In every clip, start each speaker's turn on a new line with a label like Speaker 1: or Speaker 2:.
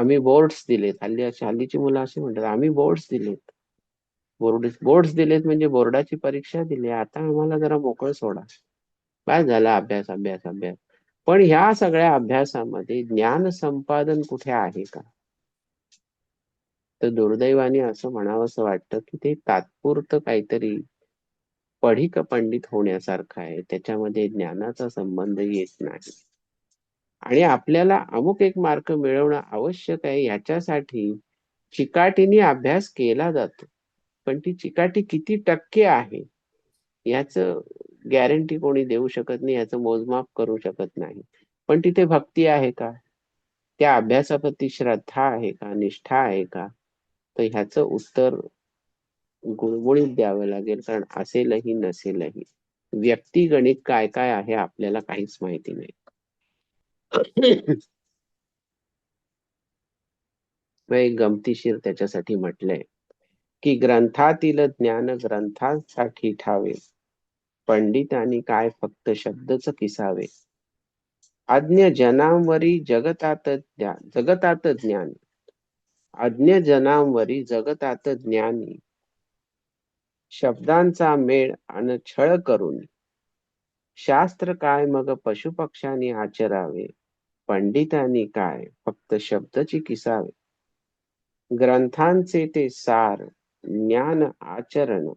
Speaker 1: आम्ही बोर्ड्स दिलेत. हल्ली अशी हल्लीची मुलं अशी म्हणतात आम्ही बोर्ड्स दिलेत. बोर्ड बोर्ड्स दिलेत म्हणजे बोर्डाची परीक्षा दिली. आता आम्हाला जरा मोकळं सोडा. काय झाला अभ्यास अभ्यास अभ्यास? पण ह्या सगळ्या अभ्यासामध्ये ज्ञान संपादन कुठे आहे का? तर दुर्दैवाने असं म्हणावं असं वाटतं की ते तात्पुरतं काहीतरी पढिक पंडित होण्यासारखं आहे. त्याच्यामध्ये ज्ञानाचा संबंध येत नाही. आणि आपल्याला अमुक एक मार्क मिळवणं आवश्यक आहे याच्यासाठी चिकाटीने अभ्यास केला जातो. पण ती चिकाटी किती टक्के आहे याच गॅरंटी कोणी देऊ शकत नाही याचं मोजमाप करू शकत नाही. पण तिथे भक्ती आहे का? त्या अभ्यासाप्रती श्रद्धा आहे का? निष्ठा आहे का? तर ह्याचं उत्तर गुळगुळीत द्यावं लागेल कारण असेलही नसेलही व्यक्तिगणित काय काय आहे आपल्याला काहीच माहिती नाही. गमतीशीर त्याच्यासाठी म्हटलंय की ग्रंथातील ज्ञान ग्रंथांसाठी ठावे. पंडितांनी काय फक्त शब्दच किसावे. अज्ञ जनांवरी जगतात जगतात ज्ञान. अज्ञ जनांवरी जगतात ज्ञानी. शब्दांचा मेळ आणि छळ करून. शास्त्र काय मग पशुपक्षांनी आचरावे? पंडितांनी काय? फक्त शब्दची किसावे. ग्रंथांचे ते सार ज्ञान आचरण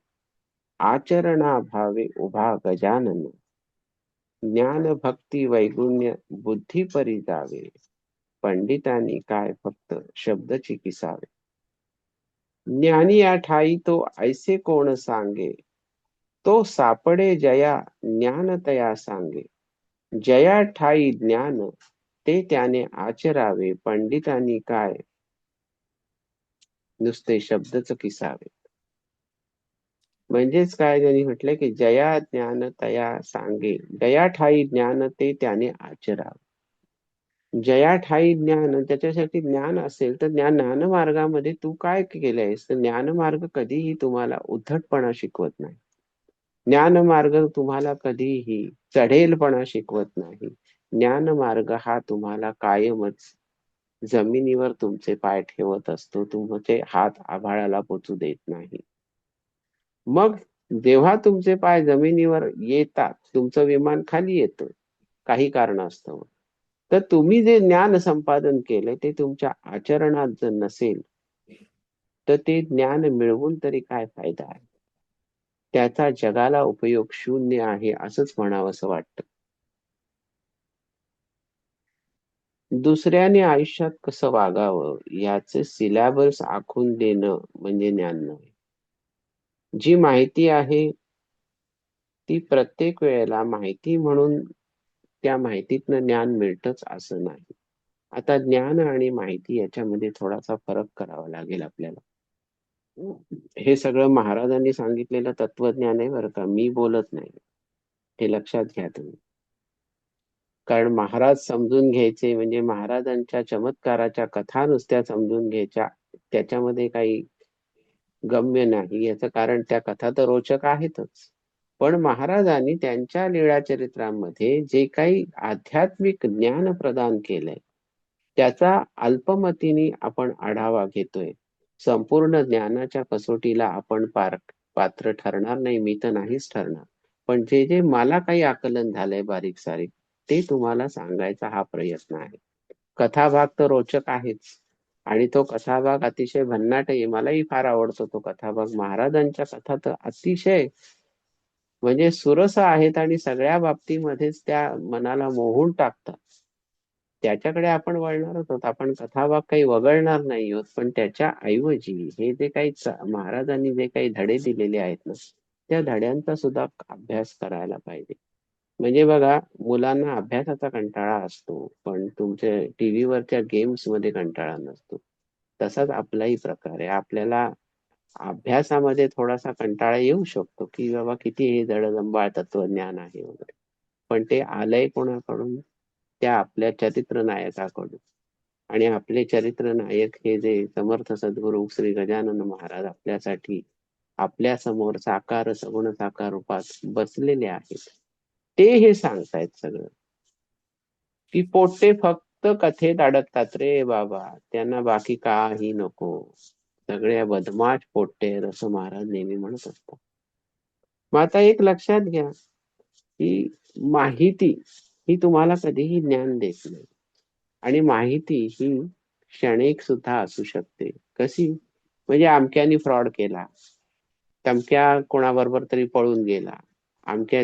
Speaker 1: आचरणाभावे उभा गजानन. ज्ञान भक्ती वैगुण्य बुद्धी परी जावे. पंडितांनी काय? फक्त शब्दची किसावे. ज्ञानी या ठाई तो ऐसे कोण सांगे? तो सापडे जया ज्ञान तया सांगे. जया ठाई ज्ञान ते त्याने आचरावे पंडितांनी काय? नुसते शब्दच किसावे म्हणजेच काय? त्यांनी म्हटलंय की जया ज्ञान तया सांगे. जया ठाई ज्ञान ते त्याने आचरावे. जया ठाई ज्ञान त्याच्यासाठी ज्ञान असेल तर ज्ञान ज्ञान मार्गामध्ये तू काय केलंयस? तर ज्ञान मार्ग कधीही तुम्हाला उद्धटपणा शिकवत नाही. ज्ञान मार्ग तुम्हाला कधीही चढेलपणा शिकवत नाही. ज्ञान मार्ग हा तुम्हाला कायमच जमिनीवर तुमचे पाय ठेवत असतो. तुमचे हात आभाळाला पोचू देत नाही. मग जेव्हा तुमचे पाय जमिनीवर येतात तुमचं विमान खाली येतं काही कारण असतं तर तुम्ही जे ज्ञान संपादन केलंय ते तुमच्या आचरणात जर नसेल तर ते ज्ञान मिळवून तरी काय फायदा आहे? त्याचा जगाला उपयोग शून्य आहे असंच म्हणावं असं वाटतं. दुसऱ्याने आयुष्यात कसं वागावं? याचे सिलॅबस आखून देणं म्हणजे ज्ञान नव्हे जी माहिती आहे ती प्रत्येक वेळेला माहिती म्हणून त्या माहितीतनं ज्ञान मिळतच असं नाही. आता ज्ञान आणि माहिती याच्यामध्ये थोडासा फरक करावा लागेल आपल्याला. हे सगळं महाराजांनी सांगितलेलं तत्वज्ञान आहे बरं का? मी बोलत नाही. हे लक्षात घ्या तुम्ही. कारण महाराज समजून घ्यायचे म्हणजे महाराजांच्या चमत्काराच्या कथा नुसत्या समजून घ्यायच्या त्याच्यामध्ये काही गम्य नाही. याचं कारण त्या कथा तर रोचक आहेतच. पण महाराजांनी त्यांच्या लीळा चरित्रामध्ये जे काही आध्यात्मिक ज्ञान प्रदान केलंय त्याचा अल्पमतीने आपण आढावा घेतोय. संपूर्ण ज्ञानाच्या कसोटीला आपण पार पात्र ठरणार नाही मी तर नाहीच ठरणार. पण जे जे मला काही आकलन झालंय बारीक सारीक ते तुम्हाला सांगायचा हा प्रयत्न आहे. कथाभाग तर रोचक आहेच. आणि तो कथाभाग अतिशय भन्नाट आहे. मलाही फार आवडतो तो कथाभाग. महाराजांच्या कथा तर अतिशय म्हणजे सुरस आहेत आणि सगळ्या बाबतीमध्येच त्या मनाला मोहून टाकतात. त्याच्याकडे आपण वळणार आहोत. आपण कथाभाग काही वगळणार नाही आहोत. पण त्याच्या ऐवजी हे जे काही महाराजांनी जे काही धडे दिलेले आहेत ना त्या धड्यांचा सुद्धा अभ्यास करायला पाहिजे. म्हणजे बघा मुलांना अभ्यासाचा कंटाळा असतो पण तुमच्या टीव्हीवरच्या गेम्समध्ये कंटाळा नसतो. तसाच आपलाही प्रकार आहे. आपल्याला अभ्यासामध्ये थोडासा कंटाळा येऊ शकतो की बाबा किती हे जडजंबाळ तत्वज्ञान आहे वगैरे. पण ते आलंय कोणाकडून? त्या आपल्या चरित्र नायकाकडून आणि आपले चरित्र नायक हे जे समर्थ सद्गुरू श्री गजानन महाराज आपल्यासाठी आपल्यासमोर साकार सगुण साकार रूपात बसलेले आहेत. ते हे सांगतायत सगळं. की पोटे फक्त कथेत अडकतात रे बाबा. त्यांना बाकी काही नको. सगळ्या बदमाश पोट्टे असं महाराज नेहमी म्हणत असतात. मग आता एक लक्षात घ्या की माहिती ही तुम्हाला कधीही ज्ञान देत नाही. आणि माहिती ही क्षणिक सुद्धा असू शकते. कशी? म्हणजे अमक्यानी फ्रॉड केला. तमक्या कोणाबरोबर तरी पळून गेला. आमच्या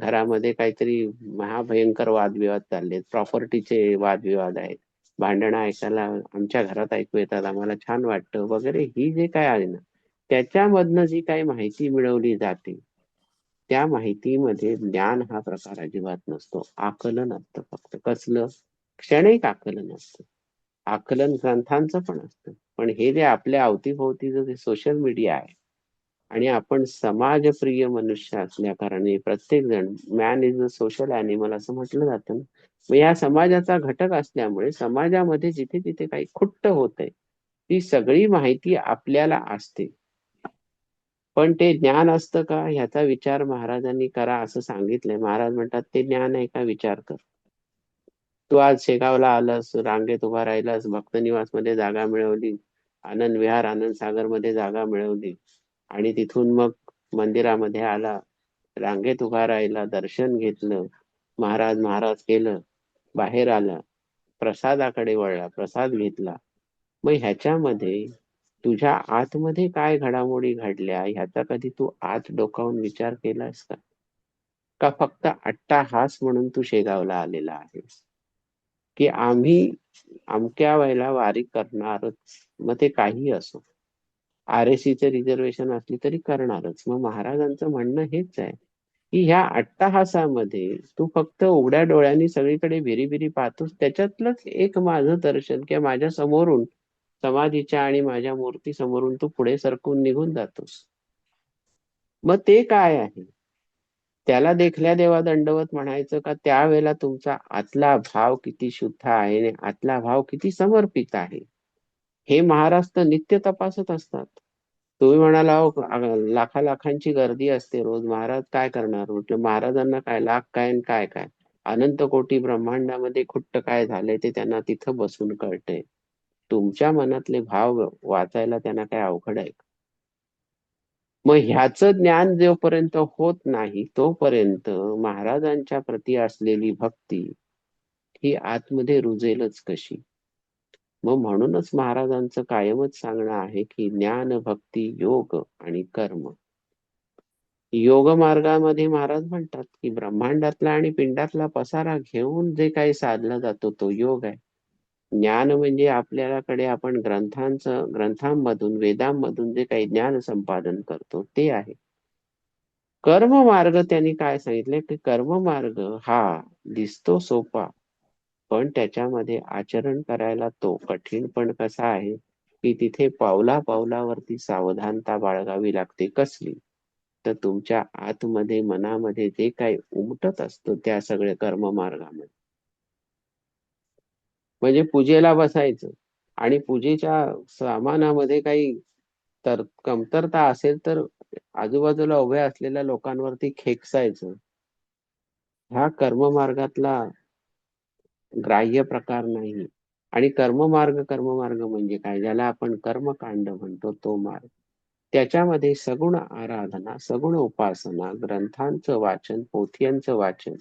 Speaker 1: घरामध्ये काहीतरी महाभयंकर वादविवाद चाललेत. प्रॉपर्टीचे वादविवाद आहेत. भांडणं ऐकायला आमच्या घरात ऐकू येतात. आम्हाला छान वाटतं. वगैरे ही जे काय आहे ना त्याच्यामधनं जी काही माहिती मिळवली जाते त्या माहितीमध्ये ज्ञान हा प्रकार अजिबात नसतो. आकलन असतं फक्त. कसलं? क्षणिक आकलन असतं. आकलन ग्रंथांचं पण असतं. पण हे जे आपल्या अवतीभोवतीचं जे सोशल मीडिया आहे आणि आपण समाजप्रिय मनुष्य असल्या कारणे प्रत्येक जण man is a social animal असं म्हटलं जातं. मग या समाजाचा घटक असल्यामुळे समाजामध्ये जिथे तिथे काही खुट्ट होत आहे ती सगळी माहिती आपल्याला असते. पण ते ज्ञान असतं का? ह्याचा विचार महाराजांनी करा असं सांगितलंय. महाराज म्हणतात ते ज्ञान आहे का? विचार कर. तू आज शेगावला आलास रांगेत उभा राहिलास भक्तनिवासमध्ये जागा मिळवली आनंद विहार आनंद सागरमध्ये जागा मिळवली आणि तिथून मग मंदिरामध्ये आला. रांगेत उभा राहिला दर्शन घेतलं. महाराज महाराज केलं. बाहेर आला. प्रसादाकडे वळला प्रसाद घेतला. मग ह्याच्यामध्ये तुझ्या आतमध्ये काय घडामोडी घडल्या? ह्याचा कधी तू आत डोकावून विचार केलास का? का फक्त अट्टाहास म्हणून तू शेगावला आलेला आहेस? की आम्ही अमक्या वेळेला वारी करणारच मग ते काही असो. आर एस सीचं रिझर्वेशन असली तरी करणारच. मग महाराजांचं म्हणणं हेच आहे की ह्या अट्टाहासामध्ये तू फक्त उघड्या डोळ्यांनी सगळीकडे भिरीभिरी पाहतोस. त्याच्यातलंच एक माझं दर्शन किंवा माझ्या समोरून समाधीच्या आणि माझ्या मूर्ती समोरून तू पुढे सरकून निघून जातोस. मग ते काय आहे? त्याला देखल्या देवा दंडवत म्हणायचं का? त्यावेळेला तुमचा आतला भाव किती शुद्ध आहे आणि आतला भाव किती समर्पित आहे? हे महाराज तर नित्य तपासत असतात. तुम्ही म्हणाला लाखा लाखांची गर्दी असते रोज. महाराज काय करणार? म्हटलं महाराजांना काय लाख काय काय काय. अनंत कोटी ब्रह्मांडामध्ये खुट्ट काय झाले ते त्यांना तिथं बसून कळते. तुमच्या मनातले भाव वाचायला त्यांना काय अवघड आहे मग ह्याचं ज्ञान जोपर्यंत होत नाही तोपर्यंत महाराजांच्या प्रती असलेली भक्ती ही आतमध्ये रुजेलच कशी? मग म्हणूनच महाराजांचं कायमच सांगणं आहे की ज्ञान भक्ती योग आणि कर्म. योग मार्गामध्ये महाराज म्हणतात की ब्रह्मांडातला आणि पिंडातला पसारा घेऊन जे काही साधला जातो तो योग आहे. ज्ञान म्हणजे आपल्याकडे आपण ग्रंथांचं ग्रंथांमधून वेदांमधून जे काही ज्ञान संपादन करतो ते आहे. कर्म मार्ग त्यांनी काय सांगितले? की कर्म मार्ग हा दिसतो सोपा पण त्याच्यामध्ये आचरण करायला तो कठीण पण कसा आहे की तिथे पावला पावलावरती सावधानता बाळगावी लागते कसली? तर तुमच्या आतमध्ये मनामध्ये जे काही उमटत असतं त्या सगळ्या कर्म मार्गामध्ये म्हणजे पूजेला बसायचं आणि पूजेच्या सामानामध्ये काही तर कमतरता असेल तर आजूबाजूला उभ्या असलेल्या लोकांवरती खेकसायचं. हा कर्ममार्गातला ग्राह्य प्रकार नाही. आणि कर्ममार्ग कर्ममार्ग म्हणजे काय? ज्याला आपण कर्मकांड म्हणतो तो मार्ग. त्याच्यामध्ये सगुण आराधना सगुण उपासना ग्रंथांचं वाचन पोथियांचं वाचन.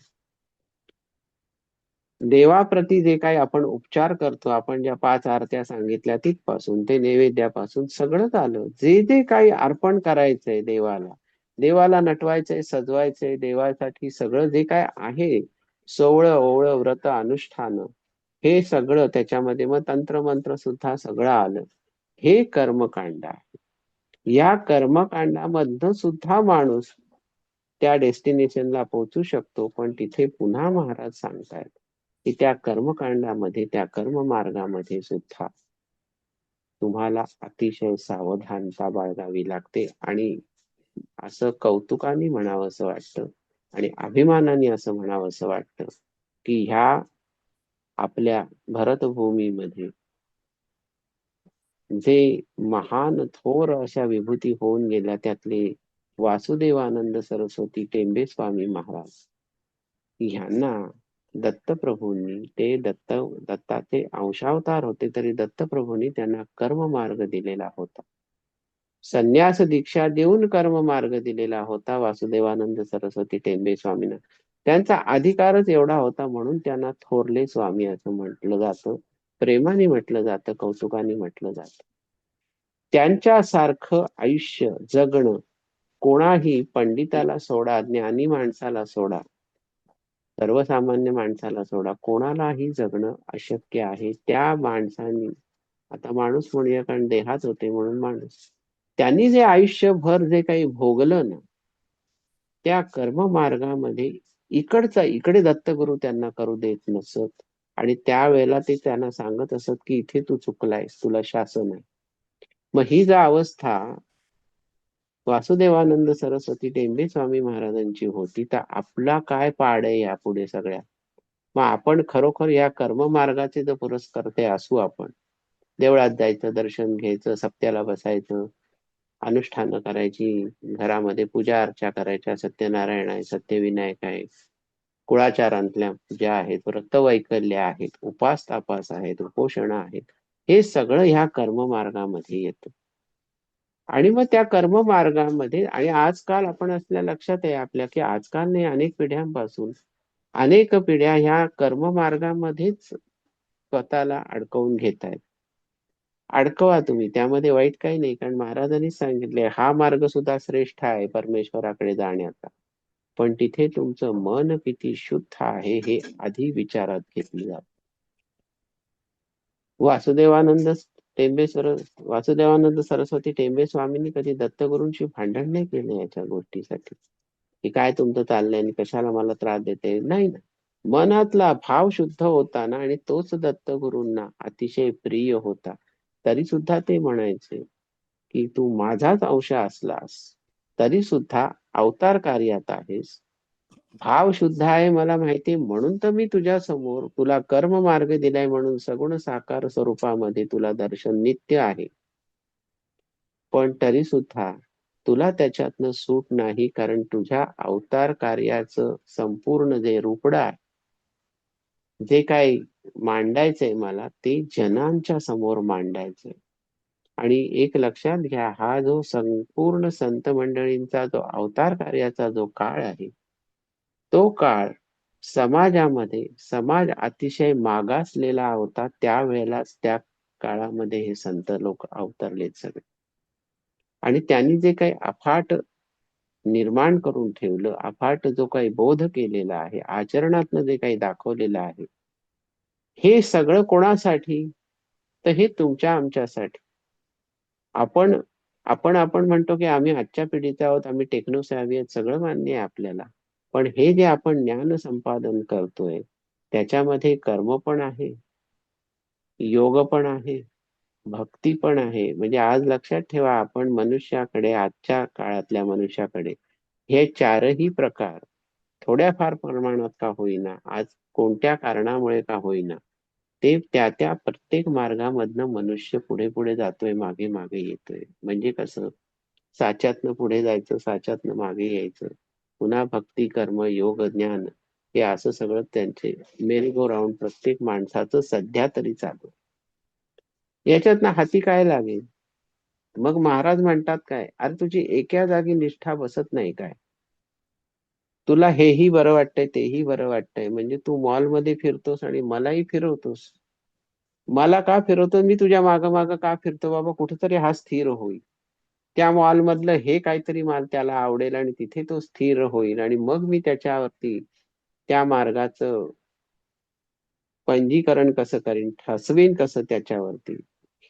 Speaker 1: देवाप्रती जे काही आपण उपचार करतो आपण ज्या पाच आरत्या सांगितल्या तिथपासून ते नैवेद्यापासून सगळंच आलं. जे जे काही अर्पण करायचंय देवाला देवाला नटवायचंय सजवायचंय देवासाठी सगळं जे काय आहे सोवळं ओवळं व्रत अनुष्ठान हे सगळं त्याच्यामध्ये मग तंत्र मंत्र सुद्धा सगळं आलं. हे कर्मकांड आहे. या कर्मकांडामधनं सुद्धा माणूस त्या डेस्टिनेशनला पोहोचू शकतो पण तिथे पुन्हा महाराज सांगतायत की त्या कर्मकांडामध्ये त्या कर्म मार्गामध्ये सुद्धा तुम्हाला अतिशय सावधानता बाळगावी लागते. आणि असं कौतुकाने म्हणावं असं वाटतं. आणि अभिमानाने असं म्हणावं असं वाटतं की ह्या आपल्या भरतभूमीमध्ये जे महान थोर अशा विभूती होऊन गेल्या त्यातले वासुदेवानंद सरस्वती टेंबे स्वामी महाराज ह्यांना दत्तप्रभूंनी ते दत्त दत्ताचे अंशावतार होते तरी दत्तप्रभूंनी त्यांना कर्म मार्ग दिलेला होता. संन्यास दीक्षा देऊन कर्म मार्ग दिलेला होता वासुदेवानंद सरस्वती टेंबे स्वामींना. त्यांचा अधिकारच एवढा होता म्हणून त्यांना थोरले स्वामी असं म्हटलं जातं. प्रेमाने म्हटलं जातं कौतुकाने म्हटलं जातं. त्यांच्यासारखं आयुष्य जगणं कोणाही पंडिताला सोडा ज्ञानी माणसाला सोडा सर्वसामान्य माणसाला सोडा कोणालाही जगणं अशक्य आहे. त्या माणसांनी आता माणूस म्हणूया कारण देहात होते म्हणून माणूस. त्यांनी जे आयुष्यभर जे काही भोगलं ना त्या कर्म मार्गामध्ये इकडचा इकडे दत्तगुरु त्यांना करू देत नसत. आणि त्यावेळेला ते त्यांना सांगत असत की इथे तू चुकलायस तुला शासन आहे. मग ही जा अवस्था वासुदेवानंद सरस्वती टेंबे स्वामी महाराजांची होती. तर आपला काय पाड आहे यापुढे सगळ्या? मग आपण खरोखर या कर्म मार्गाचे जर पुरस्कर्ते असू आपण देवळात जायचं दर्शन घ्यायचं सप्त्याला बसायचं अनुष्ठान करायची घरामध्ये पूजा अर्चा करायच्या सत्यनारायण आहे सत्यविनायक आहे कुळाचारांतल्या पूजा आहेत व्रतवैकल्य आहेत उपास तापास आहेत उपोषण आहेत हे सगळं ह्या कर्म मार्गामध्ये येतं. आणि मग त्या कर्ममार्गामध्ये आणि आजकाल आपण असल्या लक्षात आहे आपल्या की आजकाल नाही अनेक पिढ्यांपासून अनेक पिढ्या ह्या कर्म मार्गामध्येच स्वतःला अडकवून घेत आहेत अडकवा तुम्ही. त्यामध्ये वाईट काही नाही. कारण महाराजांनी सांगितले हा मार्ग सुद्धा श्रेष्ठ आहे परमेश्वराकडे जाण्याचा. पण तिथे तुमचं मन किती शुद्ध आहे हे आधी विचारात घेतले जात. वासुदेवानंद टेंबेश्वर वासुदेवानंद सरस्वती टेंबे स्वामींनी कधी दत्तगुरूंशी भांडण नाही केले याच्या गोष्टीसाठी? की काय तुमचं चाललंय आणि कशाला मला त्रास देते? नाही ना. मनातला भाव शुद्ध होता ना आणि तोच दत्तगुरूंना अतिशय प्रिय होता. तरी सुद्धा ते म्हणायचे की तू माझाच अंश असलास तरी सुद्धा अवतार कार्यात आहेस. भाव शुद्ध आहे मला माहिती म्हणून तर मी तुझ्या समोर तुला कर्म मार्ग दिलाय म्हणून सगुण साकार स्वरूपामध्ये तुला दर्शन नित्य आहे. पण तरी सुद्धा तुला त्याच्यातनं सूट नाही कारण तुझ्या अवतार कार्याचं संपूर्ण जे रुपड आहे जे काही मांडायचंय मला ते जनांच्या समोर मांडायचंय. आणि एक लक्षात घ्या हा जो संपूर्ण संत मंडळींचा जो अवतार कार्याचा जो काळ आहे तो काळ समाजामध्ये समाज अतिशय मागासलेला होता त्यावेळेलाच त्या काळामध्ये हे संत लोक अवतरलेत सगळे. आणि त्यांनी जे काही अफाट निर्माण करून ठेवलं अफाट जो काही बोध केलेला आहे आचरणातनं जे काही दाखवलेलं आहे हे सगळं कोणासाठी? तर हे तुमच्या आमच्यासाठी. आपण आपण आपण म्हणतो की आम्ही आजच्या पिढीत आहोत आम्ही टेक्नो आहेत सगळं मान्य आहे आपल्याला. पण हे जे आपण ज्ञान संपादन करतोय त्याच्यामध्ये कर्म पण आहे योग पण आहे भक्ती पण आहे. म्हणजे आज लक्षात ठेवा आपण मनुष्याकडे आजच्या काळातल्या मनुष्याकडे हे चारही प्रकार थोड्याफार प्रमाणात का होईना आज कोणत्या कारणामुळे का होईना ते त्या त्या प्रत्येक मार्गामधनं मनुष्य पुढे पुढे जातोय मागे मागे येतोय. म्हणजे कसं? साच्यातनं पुढे जायचं साच्यातनं मागे यायचं. पुन्हा भक्ती कर्म योग ज्ञान हे असं सगळं त्यांचे मेरी गो राऊंड प्रत्येक माणसाचं सध्या तरी चालू याच्यातनं हाती काय लागेल? मग महाराज म्हणतात काय? अरे तुझी एका जागी निष्ठा बसत नाही काय? तुला हेही बरं वाटतंय तेही बरं वाटतंय. म्हणजे तू मॉलमध्ये फिरतोस आणि मलाही फिरवतोस. मला का फिरवतो मी तुझ्या माग माग का फिरतो? बाबा कुठेतरी हा स्थिर होईल. त्या मॉल मधलं हे काहीतरी माल त्याला आवडेल आणि तिथे तो स्थिर होईल. आणि मग मी त्याच्यावरती त्या मार्गाचं पंजीकरण कसं करीन ठसवीन कसं त्याच्यावरती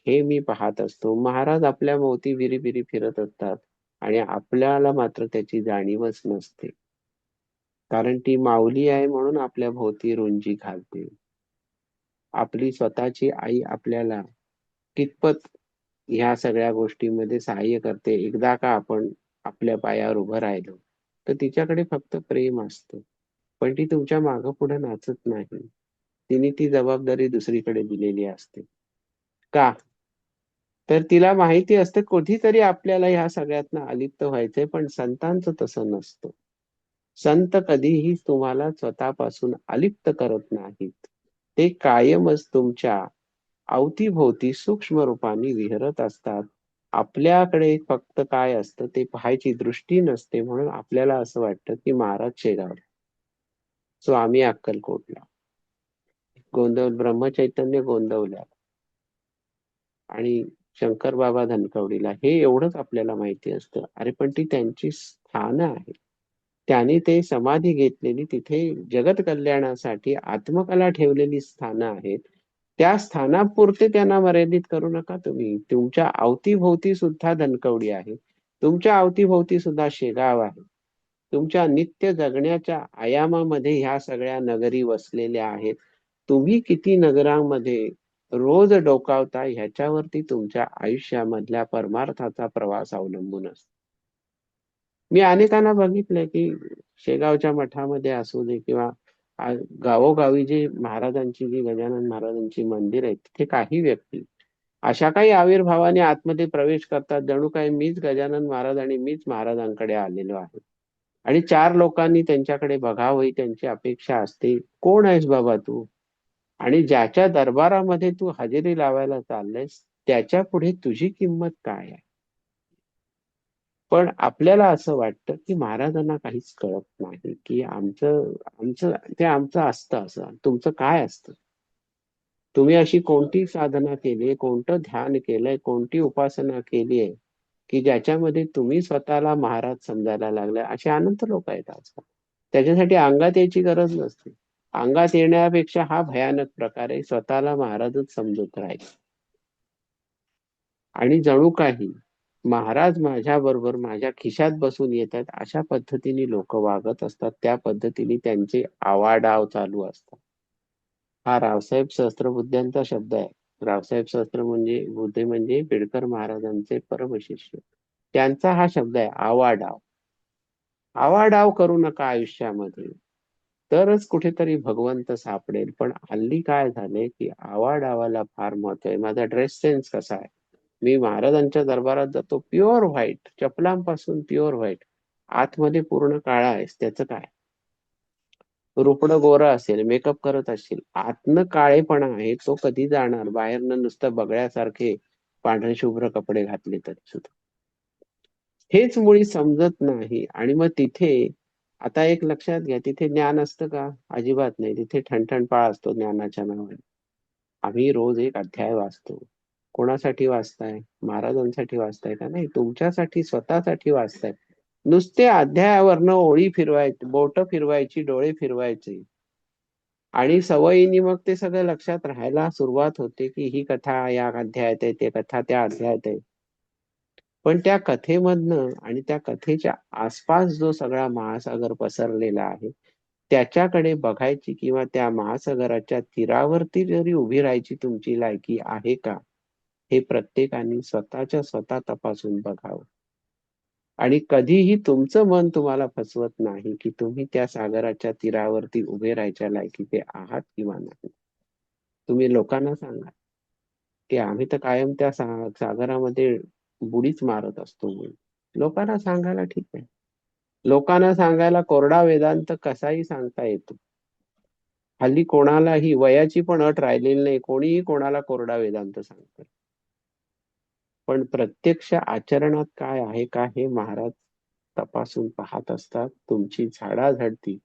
Speaker 1: हे मी पाहत असतो. महाराज आपल्या मोती विरी बिरी फिरत असतात आणि आपल्याला मात्र त्याची जाणीवच नसते. कारण ती माऊली आहे म्हणून आपल्या भोवती रुंजी घालते. आपली स्वतःची आई आपल्याला कितपत ह्या सगळ्या गोष्टीमध्ये सहाय्य करते? एकदा का आपण आपल्या पायावर उभं राहिलो तर तिच्याकडे फक्त प्रेम असतं. पण ती तुमच्या मागं पुढे नाचत नाही. तिने ती जबाबदारी दुसरीकडे दिलेली असते. का? तर तिला माहिती असते कधीतरी आपल्याला ह्या सगळ्यातनं अलिप्त व्हायचंय पण संतांचं तसं नसतं. संत कधीही तुम्हाला स्वतःपासून अलिप्त करत नाहीत. ते कायमच तुमच्या अवतीभोवती सूक्ष्म रूपाने विहरत असतात. आपल्याकडे फक्त काय असतं ते पाहायची दृष्टी नसते म्हणून आपल्याला असं वाटतं की महाराज शेगावला. स्वामी अक्कलकोटला. गोंदव ब्रह्मचैतन्य गोंदवल्या. आणि शंकर बाबा धनकवडीला. हे एवढंच आपल्याला माहिती असतं. अरे पण ती त्यांची स्थानं आहेत. त्यांनी ते समाधी घेतलेली तिथे जगत कल्याणासाठी आत्मकला ठेवलेली स्थानं आहेत. त्या स्थानापुरते त्यांना मर्यादित करू नका तुम्ही. तुमच्या अवतीभोवती सुद्धा धनकवडी आहे. तुमच्या अवतीभोवती सुद्धा शेगाव आहे. तुमच्या नित्य जगण्याच्या आयामामध्ये ह्या सगळ्या नगरी वसलेल्या आहेत. तुम्ही किती नगरांमध्ये रोज डोकावता ह्याच्यावरती तुमच्या आयुष्यामधल्या परमार्थाचा प्रवास अवलंबून असतो. मी अनेकांना बघितलंय की शेगावच्या मठामध्ये असू दे किंवा गावोगावी जी महाराजांची जी गजानन महाराजांची मंदिर आहेत तिथे काही व्यक्ती अशा काही आविर्भावाने आतमध्ये प्रवेश करतात. जणू काही मीच गजानन महाराज आणि मीच महाराजांकडे आलेलो आहे. आणि चार लोकांनी त्यांच्याकडे बघावं त्यांची अपेक्षा असते. कोण आहेस बाबा तू? आणि ज्याच्या दरबारामध्ये तू हजेरी लावायला चाललायस त्याच्या पुढे तुझी किंमत काय आहे? पण आपल्याला असं वाटतं की महाराजांना काहीच कळत नाही की आमचं आमचं ते आमचं असतं असं. तुमचं काय असतं? तुम्ही अशी कोणती साधना केली कोणतं ध्यान केलंय कोणती उपासना केली आहे की ज्याच्यामध्ये तुम्ही स्वतःला महाराज समजायला लागलाय? असे अनंत लोक आहेत आजकाल. त्याच्यासाठी अंगात यायची गरज नसते. अंगात येण्यापेक्षा हा भयानक प्रकार आहे स्वतःला महाराजच समजत राहील आणि जणू काही महाराज माझ्याबरोबर माझ्या खिशात बसून येतात. अशा पद्धतीने लोक वागत असतात. त्या पद्धतीने त्यांचे आवाडाव चालू असतात. हा रावसाहेब सहस्त्रबुद्ध्यांचा शब्द आहे. रावसाहेब सहस्त्र म्हणजे बुद्धे म्हणजे बिडकर महाराजांचे परमशिष्य. त्यांचा हा शब्द आहे आवाडाव. आवाडाव करू नका आयुष्यामध्ये. तरच कुठेतरी भगवंत सापडेल. पण हल्ली काय झाले की आवाडावाला फार महत्त्व आहे. माझा ड्रेस सेन्स कसा आहे? मी महाराजांच्या दरबारात जातो प्युअर व्हाईट चपलांपासून प्युअर व्हाईट आतमध्ये पूर्ण काळा आहेस त्याचं काय? रुपड गोरा असेल मेकअप करत असेल आतनं काळेपणा आहे तो कधी जाणार? बाहेरनं नुसतं बगळ्यासारखे पांढरे शुभ्र कपडे घातले तरी सुद्धा. हेच मुळी समजत नाही. आणि मग तिथे आता एक लक्षात घ्या तिथे ज्ञान असतं का? अजिबात नाही. तिथे ठणठणपाळ असतो ज्ञानाच्या नावाने. आम्ही रोज एक अध्याय वाचतो. कोणासाठी वाचताय? महाराजांसाठी वाचताय का नाही? तुमच्यासाठी स्वतःसाठी वाचताय. नुसते अध्यायावरनं ओळी फिरवायची बोट फिरवायची डोळे फिरवायचे. आणि सवयीने मग ते सगळं लक्षात राहायला सुरुवात होते की ही कथा या अध्यायात आहे ते कथा त्या अध्यायात आहे. पण त्या कथेमधनं आणि त्या कथेच्या आसपास जो सगळा महासागर पसरलेला आहे त्याच्याकडे बघायची किंवा त्या महासागराच्या तीरावरती जरी उभी राहायची तुमची लायकी आहे का? हे प्रत्येकाने स्वतःच्या स्वतः तपासून बघावं. आणि कधीही तुमचं मन तुम्हाला फसवत नाही की तुम्ही त्या सागराच्या तीरावरती उभे राहायच्या लायकीचे आहात किंवा नाही. तुम्ही लोकांना सांगा की आम्ही तर कायम त्या सागरामध्ये बुडीच मारत असतो म्हणून. लोकांना सांगायला ठीक आहे. लोकांना सांगायला कोरडा वेदांत कसाही सांगता येतो. हल्ली कोणालाही वयाची पण अट राहिलेली नाही कोणीही कोणाला कोरडा वेदांत सांगतो. पण प्रत्यक्ष आचरणात काय आहे का हे महाराज तपासून पाहत असतात. तुमची झाडाझडती.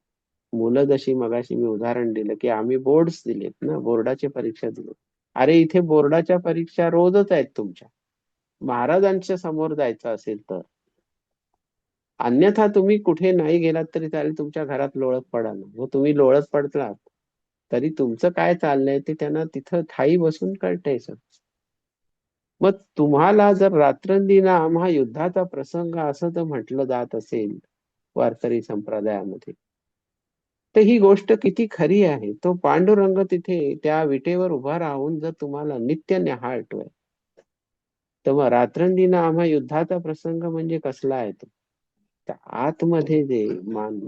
Speaker 1: मुलं जशी मगाशी मी उदाहरण दिलं की आम्ही बोर्ड्स दिलेत ना बोर्डाची परीक्षा दिली अरे इथे बोर्डाच्या परीक्षा रोजच आहेत तुमच्या. महाराजांच्या समोर जायचं असेल तर. अन्यथा तुम्ही कुठे नाही गेलात तरी चालेल तुमच्या घरात लोळत पडा ना. व तुम्ही लोळत पडलात तरी तुमचं काय चाललंय ते त्यांना तिथं ठाई बसून कळतंय सर मग तुम्हाला जर रात्रंदिनाम आम्हा युद्धाचा प्रसंग असं जर म्हटलं जात असेल वारकरी संप्रदायामध्ये. तर ही गोष्ट किती खरी आहे. तो पांडुरंग तिथे त्या विटेवर उभा राहून जर तुम्हाला नित्य न्याहाळतोय तर मग रात्रंदिना आम्हा युद्धाचा प्रसंग म्हणजे कसला आहे तो? तर आतमध्ये जे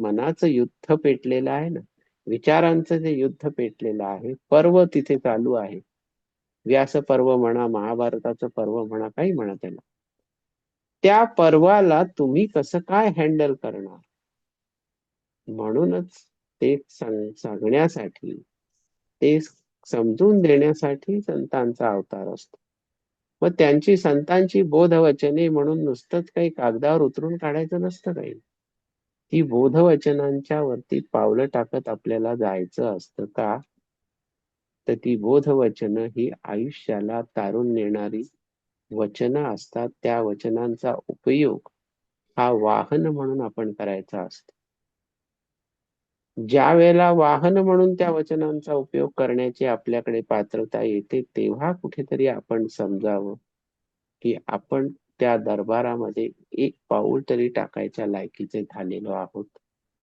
Speaker 1: मनाचं युद्ध पेटलेलं आहे ना विचारांचं जे युद्ध पेटलेलं आहे पर्व तिथे चालू आहे. व्यास पर्व म्हणा महाभारताचं पर्व म्हणा काही म्हणा त्याला. त्या पर्वाला तुम्ही कसं काय हॅन्डल करणार? म्हणूनच ते सांगण्यासाठी ते समजून देण्यासाठी संतांचा अवतार असतो. व त्यांची संतांची बोधवचने म्हणून नुसतंच काही कागदावर उतरून काढायचं नसतं काही. ती बोधवचनांच्या वरती पावलं टाकत आपल्याला जायचं असतं का? तर ती बोधवचन ही आयुष्याला तारून नेणारी वचनं असतात. त्या वचनांचा उपयोग हा वाहन म्हणून आपण करायचा असतो. ज्या वेळेला वाहन म्हणून त्या वचनांचा उपयोग करण्याची आपल्याकडे पात्रता येते तेव्हा कुठेतरी आपण समजावं की आपण त्या दरबारामध्ये एक पाऊल तरी टाकायच्या लायकीचे झालेलो आहोत.